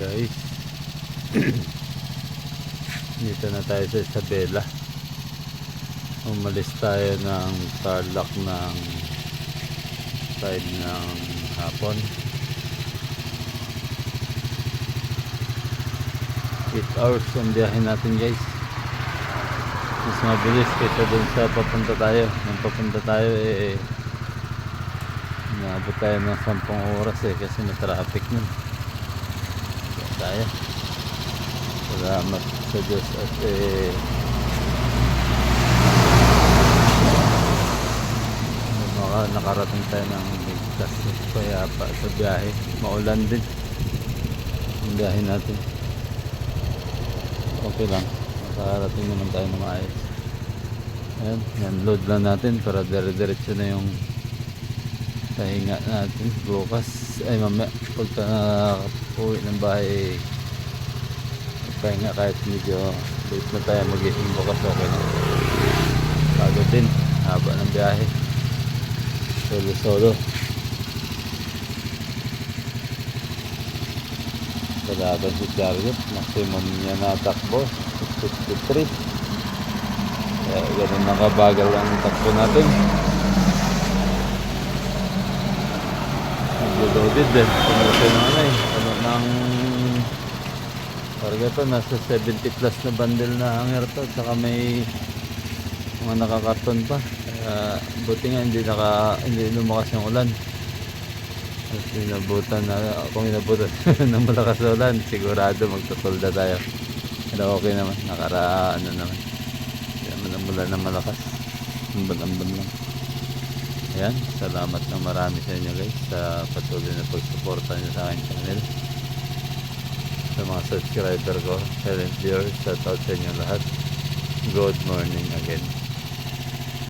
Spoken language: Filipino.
guys. Dito na tayo sa Isabela. Umalis tayo ng Tarlac ng side ng hapon. 8 hours ang biyahe natin guys. Mas mabilis kaysa dun sa papunta tayo. Nung papunta tayo eh naabot tayo ng 10 oras eh kasi may traffic nun tayo. Salamat sa Diyos at eh maka nakarating tayo ng ligtas kaya pa sa biyahe. Maulan din. Ang biyahe natin. Okay lang. Nakarating naman tayo na maayos. Ayan yan load lang natin para dire-diretso na yung pahinga natin bukas. Ay mamaya pagka uwi ng bahay. Pahinga kahit medyo late na tayo. Magising bukas okay na. Pagod din haba ng biyahe. Solo solo. Kalaban si Chariot maximum niya natakbo. 53 kaya ganun nakabagal ang takbo natin Nag-loaded din. Pumunta na ano eh. Ano ng... Karga to, nasa 70 plus na bundle na hanger to. Tsaka may mga nakakarton pa. Kaya buti nga hindi naka hindi lumakas yung ulan. At inabutan na kung inabutan ng malakas na ulan, sigurado magtutulda tayo. Pero okay naman, nakara ano naman. Hindi naman ang ulan na malakas. Amban-amban lang. Ayan, salamat ng marami sa inyo guys sa patuloy na pagsuporta nyo sa aking channel. Sa mga subscriber ko, silent viewers, shout out sa inyo lahat. Good morning again.